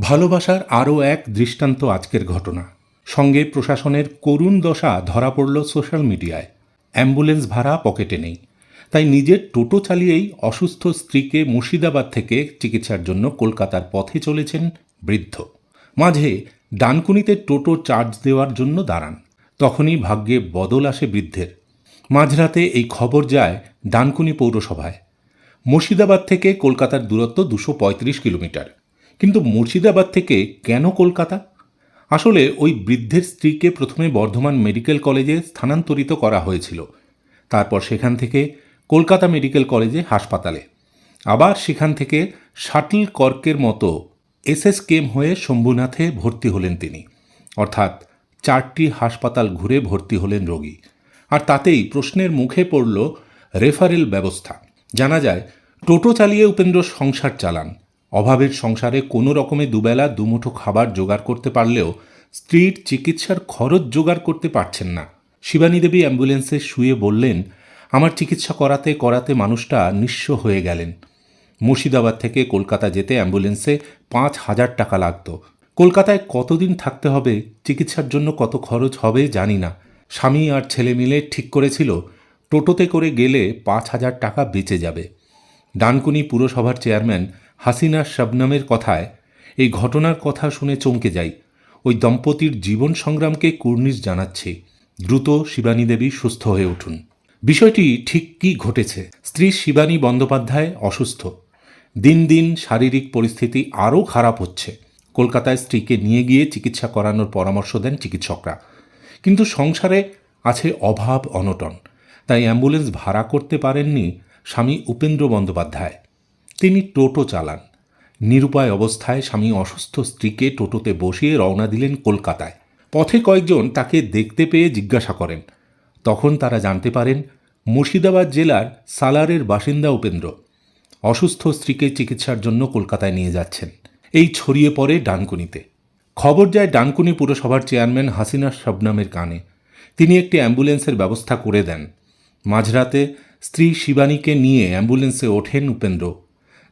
ভালোবাসার আরও এক দৃষ্টান্ত আজকের ঘটনা। সঙ্গে প্রশাসনের করুণ দশা ধরা পড়ল সোশ্যাল মিডিয়ায়। অ্যাম্বুলেন্স ভাড়া পকেটে নেই। তাই নিজের টোটো চালিয়েই অসুস্থ স্ত্রীকে মুর্শিদাবাদ থেকে চিকিৎসার জন্য কলকাতার পথে চলেছেন বৃদ্ধ। মাঝে ডানকুনিতে টোটো চার্জ দেওয়ার জন্য দাঁড়ান। তখনই ভাগ্যে বদল আসে বৃদ্ধের। মাঝরাতে এই খবর যায় ডানকুনি পৌরসভায়। মুর্শিদাবাদ থেকে কলকাতার দূরত্ব দুশো কিলোমিটার। কিন্তু মুর্শিদাবাদ থেকে কেন কলকাতা? আসলে ওই বৃদ্ধের স্ত্রীকে প্রথমে বর্ধমান মেডিকেল কলেজে স্থানান্তরিত করা হয়েছিল। তারপর সেখান থেকে কলকাতা মেডিকেল কলেজে হাসপাতালে। আবার সেখান থেকে শাটল কর্কের মতো এসএস কেম হয়ে শম্ভুনাথে ভর্তি হলেন তিনি। অর্থাৎ চারটি হাসপাতাল ঘুরে ভর্তি হলেন রোগী। আর তাতেই প্রশ্নের মুখে পড়ল রেফারেল ব্যবস্থা। জানা যায়, টোটো চালিয়ে উপেন্দ্র সংসার চালান। অভাবের সংসারে কোনো রকমে দুবেলা দুমুঠো খাবার জোগাড় করতে পারলেও স্ত্রীর চিকিৎসার খরচ জোগাড় করতে পারছেন না। শিবানী দেবী অ্যাম্বুলেন্সে শুয়ে বললেন, আমার চিকিৎসা করাতে করাতে মানুষটা নিঃস্ব হয়ে গেলেন। মুর্শিদাবাদ থেকে কলকাতা যেতে অ্যাম্বুলেন্সে পাঁচ হাজার টাকা লাগতো। কলকাতায় কতদিন থাকতে হবে, চিকিৎসার জন্য কত খরচ হবে জানি না। স্বামী আর ছেলে মিলে ঠিক করেছিল, টোটোতে করে গেলে পাঁচ হাজার টাকা বেঁচে যাবে। ডানকুনি পুরসভার চেয়ারম্যান হাসিনা শবনমের কথায় এই ঘটনার কথা শুনে চমকে যাই। ওই দম্পতির জীবন সংগ্রামকে কুর্নিশ জানাচ্ছি। দ্রুত শিবানী দেবী সুস্থ হয়ে উঠুন। বিষয়টি ঠিক কি ঘটেছে? স্ত্রী শিবানী বন্দ্যোপাধ্যায় অসুস্থ। দিন দিন শারীরিক পরিস্থিতি আরও খারাপ হচ্ছে। কলকাতায় স্ত্রীকে নিয়ে গিয়ে চিকিৎসা করানোর পরামর্শ দেন চিকিৎসকরা। কিন্তু সংসারে আছে অভাব অনটন। তাই অ্যাম্বুলেন্স ভাড়া করতে পারেননি স্বামী উপেন্দ্র বন্দ্যোপাধ্যায়। তিনি টোটো চালান। নিরুপায় অবস্থায় স্বামী অসুস্থ স্ত্রীকে টোটোতে বসিয়ে রওনা দিলেন কলকাতায়। পথে কয়েকজন তাকে দেখতে পেয়ে জিজ্ঞাসা করেন। তখন তারা জানতে পারেন, মুর্শিদাবাদ জেলার সালারের বাসিন্দা উপেন্দ্র। অসুস্থ স্ত্রীকে চিকিৎসার জন্য কলকাতায় নিয়ে যাচ্ছেন। এই ছড়িয়ে পড়ে ডানকুনিতে। খবর যায় ডানকুনি পুরসভার চেয়ারম্যান হাসিনা শবনামের কানে। তিনি একটি অ্যাম্বুলেন্সের ব্যবস্থা করে দেন। মাঝরাতে স্ত্রী শিবানীকে নিয়ে অ্যাম্বুলেন্সে ওঠেন উপেন্দ্র।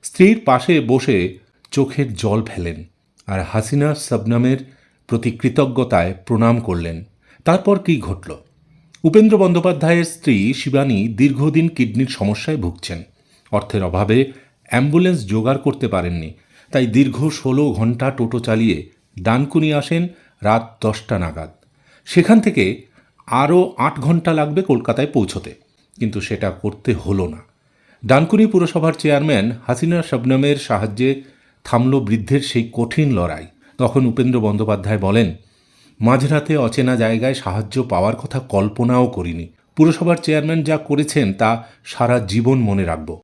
স্ত্রীর পাশে বসে চোখের জল ফেলেন আর হাসিনা শবনামের প্রতি কৃতজ্ঞতায় প্রণাম করলেন। তারপর কি ঘটল? উপেন্দ্র বন্দ্যোপাধ্যায়ের স্ত্রী শিবানী দীর্ঘদিন কিডনির সমস্যায় ভুগছেন। অর্থের অভাবে অ্যাম্বুলেন্স জোগাড় করতে পারেননি। তাই দীর্ঘ ষোলো ঘণ্টা টোটো চালিয়ে ডানকুনি আসেন রাত দশটা নাগাদ। সেখান থেকে আরও আট ঘণ্টা লাগবে কলকাতায় পৌঁছতে। কিন্তু সেটা করতে হলো না। ডানকুনি পুরসভার চেয়ারম্যান হাসিনা শবনমের সাহায্যে থামল বৃদ্ধের সেই কঠিন লড়াই। তখন উপেন্দ্র বন্দ্যোপাধ্যায় বলেন, মাঝরাতে অচেনা জায়গায় সাহায্য পাওয়ার কথা কল্পনাও করিনি। পুরসভার চেয়ারম্যান যা করেছেন তা সারা জীবন মনে রাখব।